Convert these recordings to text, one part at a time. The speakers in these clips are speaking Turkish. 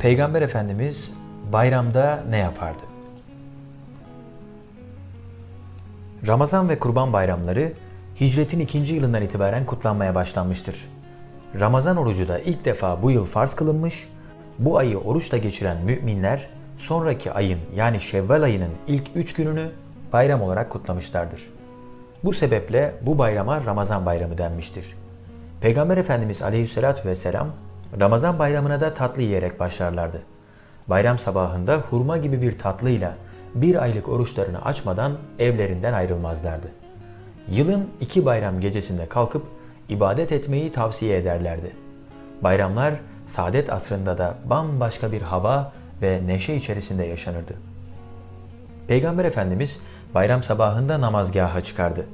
Peygamber Efendimiz bayramda ne yapardı? Ramazan ve Kurban bayramları hicretin ikinci yılından itibaren kutlanmaya başlanmıştır. Ramazan orucu da ilk defa bu yıl farz kılınmış, bu ayı oruçla geçiren müminler sonraki ayın yani Şevval ayının ilk üç gününü bayram olarak kutlamışlardır. Bu sebeple bu bayrama Ramazan bayramı denmiştir. Peygamber Efendimiz Aleyhisselatü Vesselam Ramazan bayramına da tatlı yiyerek başlarlardı. Bayram sabahında hurma gibi bir tatlıyla bir aylık oruçlarını açmadan evlerinden ayrılmazlardı. Yılın iki bayram gecesinde kalkıp ibadet etmeyi tavsiye ederlerdi. Bayramlar saadet asrında da bambaşka bir hava ve neşe içerisinde yaşanırdı. Peygamber Efendimiz bayram sabahında namazgaha çıkardı.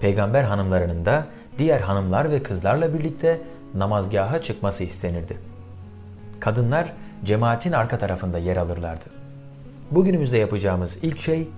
Peygamber hanımlarının da diğer hanımlar ve kızlarla birlikte namazgaha çıkması istenirdi. Kadınlar cemaatin arka tarafında yer alırlardı. Bugünümüzde yapacağımız ilk şey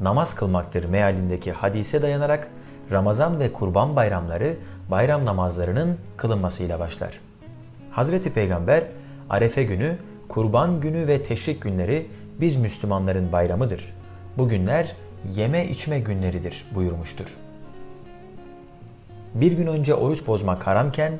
namaz kılmaktır mealindeki hadise dayanarak Ramazan ve Kurban bayramları bayram namazlarının kılınmasıyla başlar. Hazreti Peygamber Arefe günü, Kurban günü ve Teşrik günleri biz Müslümanların bayramıdır. Bu günler yeme içme günleridir buyurmuştur. Bir gün önce oruç bozmak haramken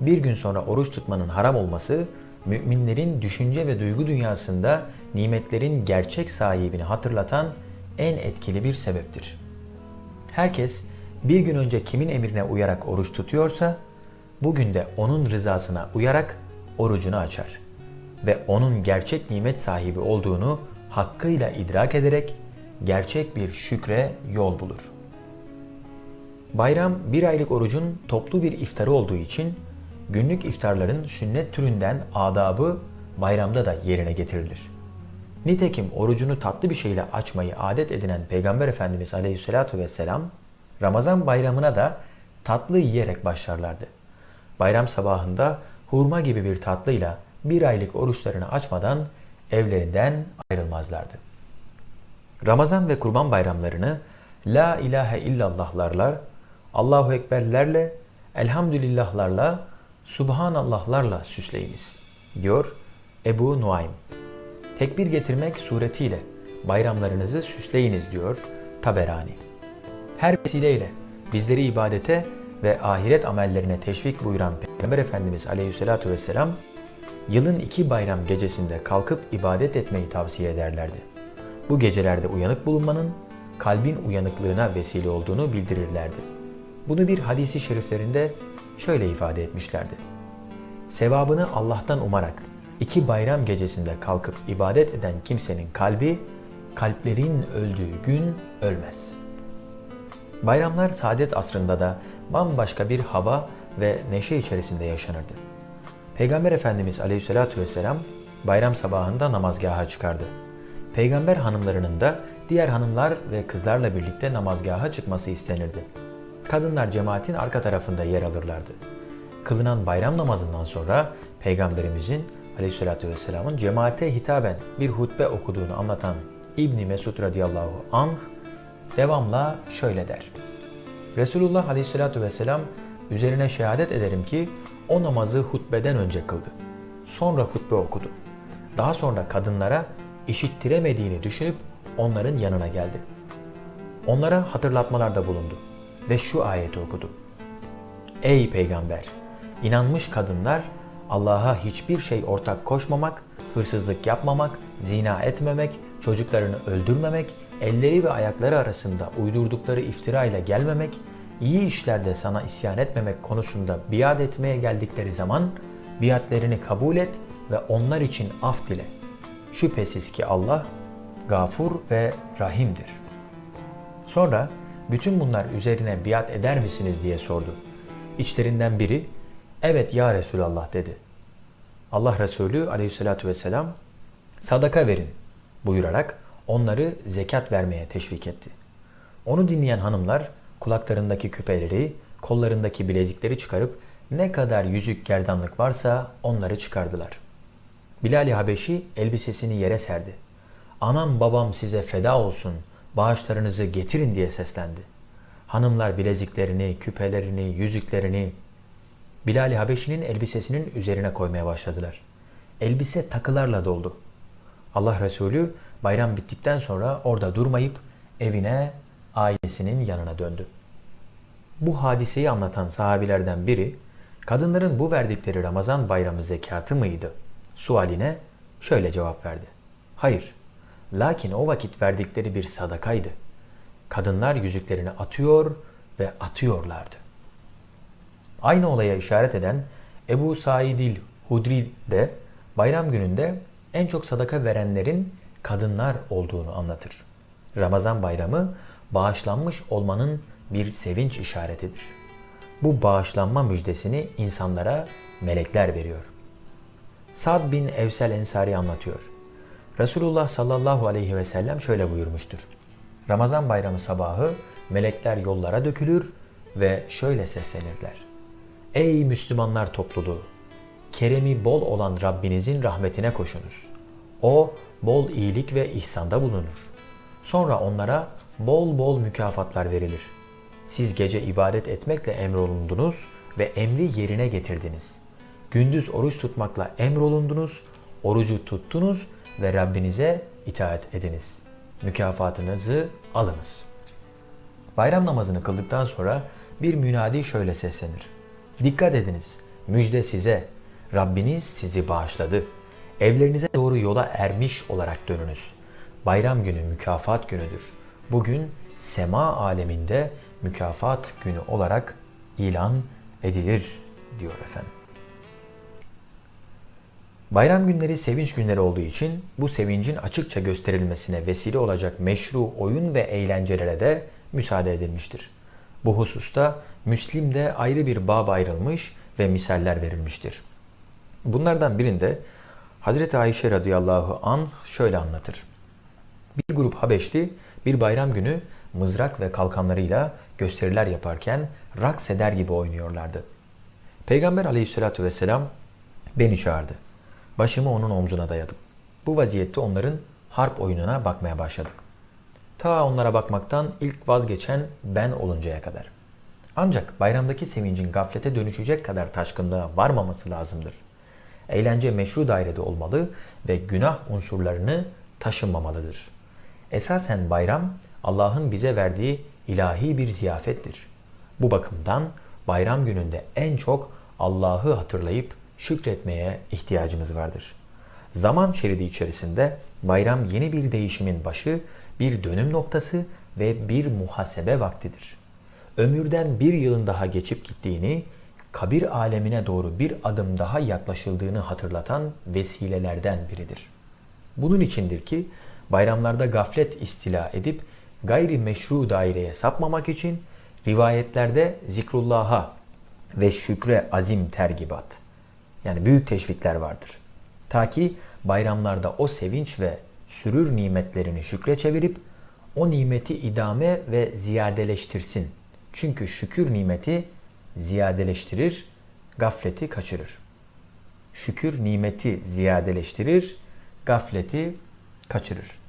bir gün sonra oruç tutmanın haram olması müminlerin düşünce ve duygu dünyasında nimetlerin gerçek sahibini hatırlatan en etkili bir sebeptir. Herkes bir gün önce kimin emrine uyarak oruç tutuyorsa bugün de onun rızasına uyarak orucunu açar ve onun gerçek nimet sahibi olduğunu hakkıyla idrak ederek gerçek bir şükre yol bulur. Bayram bir aylık orucun toplu bir iftarı olduğu için günlük iftarların sünnet türünden adabı bayramda da yerine getirilir. Nitekim orucunu tatlı bir şeyle açmayı adet edinen Peygamber Efendimiz Aleyhisselatü Vesselam Ramazan bayramına da tatlı yiyerek başlarlardı. Bayram sabahında hurma gibi bir tatlıyla bir aylık oruçlarını açmadan evlerinden ayrılmazlardı. Ramazan ve Kurban bayramlarını La ilahe illallahlarla, Allahu Ekberlerle, Elhamdülillahlarla, Subhanallahlarla süsleyiniz, diyor Ebu Nuaym. Tekbir getirmek suretiyle bayramlarınızı süsleyiniz diyor Taberani. Her vesileyle bizleri ibadete ve ahiret amellerine teşvik buyuran Peygamber Efendimiz Aleyhisselatü Vesselam, yılın iki bayram gecesinde kalkıp ibadet etmeyi tavsiye ederlerdi. Bu gecelerde uyanık bulunmanın kalbin uyanıklığına vesile olduğunu bildirirlerdi. Bunu bir hadisi şeriflerinde şöyle ifade etmişlerdi. Sevabını Allah'tan umarak iki bayram gecesinde kalkıp ibadet eden kimsenin kalbi, kalplerin öldüğü gün ölmez. Bayramlar saadet asrında da bambaşka bir hava ve neşe içerisinde yaşanırdı. Peygamber Efendimiz Aleyhisselatü Vesselam bayram sabahında namazgaha çıkardı. Peygamber hanımlarının da diğer hanımlar ve kızlarla birlikte namazgaha çıkması istenirdi. Kadınlar cemaatin arka tarafında yer alırlardı. Kılınan bayram namazından sonra Peygamberimizin Aleyhisselatü Vesselam'ın cemaate hitaben bir hutbe okuduğunu anlatan İbni Mesud radıyallahu anh devamla şöyle der. Resulullah Aleyhisselatü Vesselam üzerine şehadet ederim ki o namazı hutbeden önce kıldı. Sonra hutbe okudu. Daha sonra kadınlara işittiremediğini düşünüp onların yanına geldi. Onlara hatırlatmalarda bulundu ve şu ayeti okudu. Ey peygamber! İnanmış kadınlar Allah'a hiçbir şey ortak koşmamak, hırsızlık yapmamak, zina etmemek, çocuklarını öldürmemek, elleri ve ayakları arasında uydurdukları iftira ile gelmemek, iyi işlerde sana isyan etmemek konusunda biat etmeye geldikleri zaman biatlerini kabul et ve onlar için af dile. Şüphesiz ki Allah gafur ve rahimdir. Sonra bütün bunlar üzerine biat eder misiniz diye sordu. İçlerinden biri evet ya Resulallah dedi. Allah Resulü aleyhissalatü vesselam sadaka verin buyurarak onları zekat vermeye teşvik etti. Onu dinleyen hanımlar kulaklarındaki küpeleri, kollarındaki bilezikleri çıkarıp ne kadar yüzük gerdanlık varsa onları çıkardılar. Bilal-i Habeşi elbisesini yere serdi. Anam babam size feda olsun, bağışlarınızı getirin diye seslendi. Hanımlar bileziklerini, küpelerini, yüzüklerini Bilal-i Habeşi'nin elbisesinin üzerine koymaya başladılar. elbise takılarla doldu. Allah Resulü bayram bittikten sonra orada durmayıp evine, ailesinin yanına döndü. Bu hadiseyi anlatan sahabilerden biri, kadınların bu verdikleri Ramazan bayramı zekatı mıydı? Sualine şöyle cevap verdi. Hayır, lakin o vakit verdikleri bir sadakaydı. Kadınlar yüzüklerini atıyor ve atıyorlardı. Aynı olaya işaret eden Ebu Saidil Hudri de bayram gününde en çok sadaka verenlerin kadınlar olduğunu anlatır. Ramazan bayramı bağışlanmış olmanın bir sevinç işaretidir. Bu bağışlanma müjdesini insanlara melekler veriyor. Sad bin Evsel Ensari anlatıyor. Resulullah sallallahu aleyhi ve sellem şöyle buyurmuştur. Ramazan bayramı sabahı melekler yollara dökülür ve şöyle seslenirler. Ey Müslümanlar topluluğu! Keremi bol olan Rabbinizin rahmetine koşunuz. O bol iyilik ve ihsanda bulunur. Sonra onlara bol bol mükafatlar verilir. Siz gece ibadet etmekle emrolundunuz ve emri yerine getirdiniz. Gündüz oruç tutmakla emrolundunuz, orucu tuttunuz ve Rabbinize itaat ediniz. Mükafatınızı alınız. Bayram namazını kıldıktan sonra bir münadi şöyle seslenir. Dikkat ediniz, müjde size, Rabbiniz sizi bağışladı. Evlerinize doğru yola ermiş olarak dönünüz. Bayram günü mükafat günüdür. Bugün sema aleminde mükafat günü olarak ilan edilir diyor efendim. Bayram günleri sevinç günleri olduğu için bu sevincin açıkça gösterilmesine vesile olacak meşru oyun ve eğlencelere de müsaade edilmiştir. Bu hususta Müslim'de ayrı bir bab ayrılmış ve misaller verilmiştir. Bunlardan birinde Hazreti Ayşe radıyallahu an şöyle anlatır. Bir grup Habeşli bir bayram günü mızrak ve kalkanlarıyla gösteriler yaparken raks eder gibi oynuyorlardı. Peygamber aleyhissalatü vesselam beni çağırdı. Başımı onun omzuna dayadım. Bu vaziyette onların harp oyununa bakmaya başladık. Ta onlara bakmaktan ilk vazgeçen ben oluncaya kadar. Ancak bayramdaki sevincin gaflete dönüşecek kadar taşkınlığa varmaması lazımdır. Eğlence meşru dairede olmalı ve günah unsurlarını taşınmamalıdır. Esasen bayram Allah'ın bize verdiği ilahi bir ziyafettir. Bu bakımdan bayram gününde en çok Allah'ı hatırlayıp şükretmeye ihtiyacımız vardır. Zaman şeridi içerisinde bayram yeni bir değişimin başı, bir dönüm noktası ve bir muhasebe vaktidir. Ömürden bir yılın daha geçip gittiğini, kabir alemine doğru bir adım daha yaklaşıldığını hatırlatan vesilelerden biridir. Bunun içindir ki bayramlarda gaflet istila edip gayri meşru daireye sapmamak için rivayetlerde zikrullah'a ve şükre azim tergibat yani büyük teşvikler vardır. Ta ki bayramlarda o sevinç ve sürür nimetlerini şükre çevirip o nimeti idame ve ziyadeleştirsin. Çünkü şükür nimeti ziyadeleştirir, gafleti kaçırır. Şükür nimeti ziyadeleştirir, gafleti kaçırır.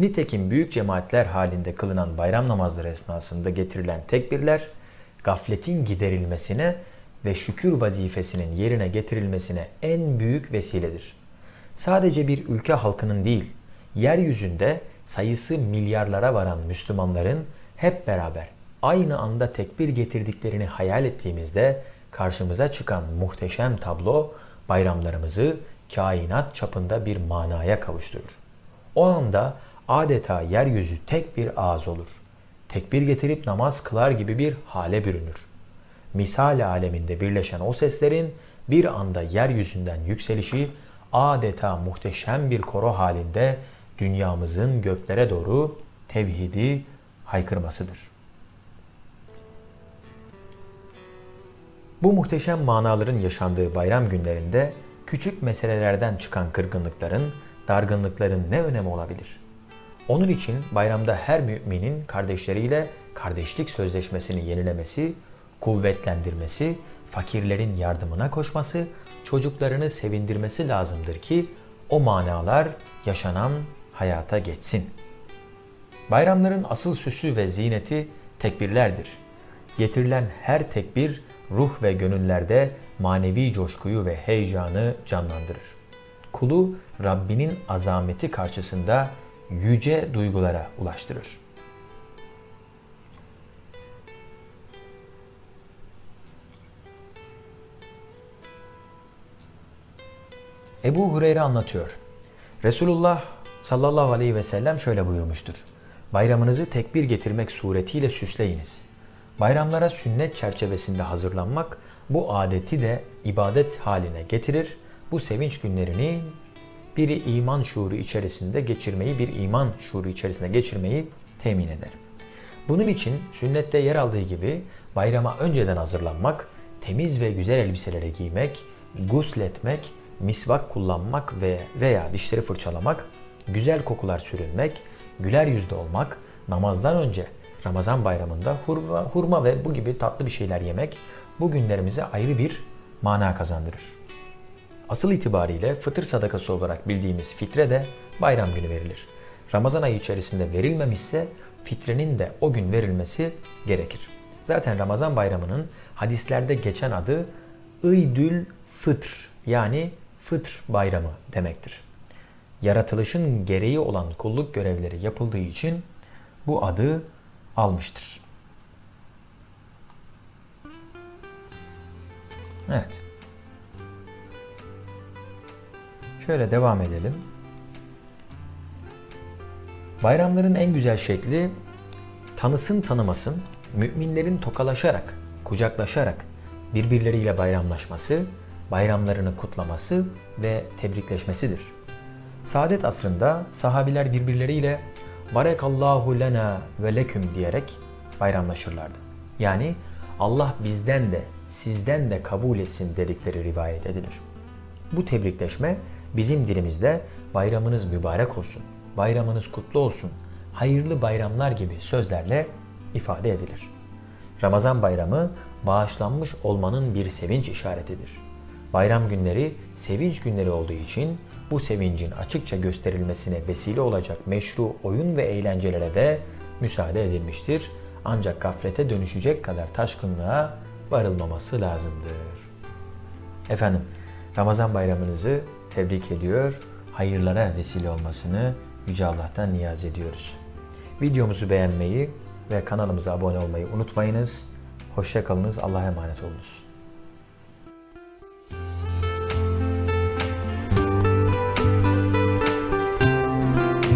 Nitekim büyük cemaatler halinde kılınan bayram namazları esnasında getirilen tekbirler, gafletin giderilmesine ve şükür vazifesinin yerine getirilmesine en büyük vesiledir. Sadece bir ülke halkının değil, yeryüzünde sayısı milyarlara varan Müslümanların hep beraber aynı anda tekbir getirdiklerini hayal ettiğimizde karşımıza çıkan muhteşem tablo bayramlarımızı kainat çapında bir manaya kavuşturur. O anda adeta yeryüzü tek bir ağız olur. Tekbir getirip namaz kılar gibi bir hale bürünür. Misal aleminde birleşen o seslerin bir anda yeryüzünden yükselişi adeta muhteşem bir koro halinde dünyamızın göklere doğru tevhidi haykırmasıdır. Bu muhteşem manaların yaşandığı bayram günlerinde küçük meselelerden çıkan kırgınlıkların, dargınlıkların ne önemi olabilir? Onun için bayramda her müminin kardeşleriyle kardeşlik sözleşmesini yenilemesi, kuvvetlendirmesi, fakirlerin yardımına koşması, çocuklarını sevindirmesi lazımdır ki o manalar yaşanan hayata geçsin. Bayramların asıl süsü ve zineti tekbirlerdir. Getirilen her tekbir ruh ve gönüllerde manevi coşkuyu ve heyecanı canlandırır. kulu Rabbinin azameti karşısında yüce duygulara ulaştırır. Ebu Hureyre anlatıyor. Resulullah sallallahu aleyhi ve sellem şöyle buyurmuştur. Bayramınızı tekbir getirmek suretiyle süsleyiniz. Bayramlara sünnet çerçevesinde hazırlanmak bu adeti de ibadet haline getirir. Bu sevinç günlerini bir iman şuuru içerisinde geçirmeyi, bir iman şuuru içerisinde geçirmeyi temin eder. Bunun için sünnette yer aldığı gibi bayrama önceden hazırlanmak, temiz ve güzel elbiselere giymek, gusletmek, misvak kullanmak ve veya dişleri fırçalamak, güzel kokular sürünmek, güler yüzlü olmak, namazdan önce Ramazan bayramında hurma, hurma ve bu gibi tatlı bir şeyler yemek bu günlerimize ayrı bir mana kazandırır. Asıl itibariyle fıtır sadakası olarak bildiğimiz fitre de bayram günü verilir. Ramazan ayı içerisinde verilmemişse fitrenin de o gün verilmesi gerekir. Zaten Ramazan bayramının hadislerde geçen adı Îdül Fıtr yani Fıtr bayramı demektir. Yaratılışın gereği olan kulluk görevleri yapıldığı için bu adı almıştır. Evet. Şöyle devam edelim. Bayramların en güzel şekli tanısın tanımasın müminlerin tokalaşarak, kucaklaşarak birbirleriyle bayramlaşması, bayramlarını kutlaması ve tebrikleşmesidir. Saadet asrında sahabiler birbirleriyle Barekallahu lena ve leküm diyerek bayramlaşırlardı. Yani Allah bizden de sizden de kabul etsin dedikleri rivayet edilir. Bu tebrikleşme bizim dilimizde bayramınız mübarek olsun, bayramınız kutlu olsun, hayırlı bayramlar gibi sözlerle ifade edilir. Ramazan bayramı bağışlanmış olmanın bir sevinç işaretidir. Bayram günleri sevinç günleri olduğu için bu sevincin açıkça gösterilmesine vesile olacak meşru oyun ve eğlencelere de müsaade edilmiştir. Ancak gaflete dönüşecek kadar taşkınlığa varılmaması lazımdır. Efendim, Ramazan bayramınızı tebrik ediyor, hayırlara vesile olmasını Yüce Allah'tan niyaz ediyoruz. Videomuzu beğenmeyi ve kanalımıza abone olmayı unutmayınız. Hoşçakalınız, Allah'a emanet olunuz.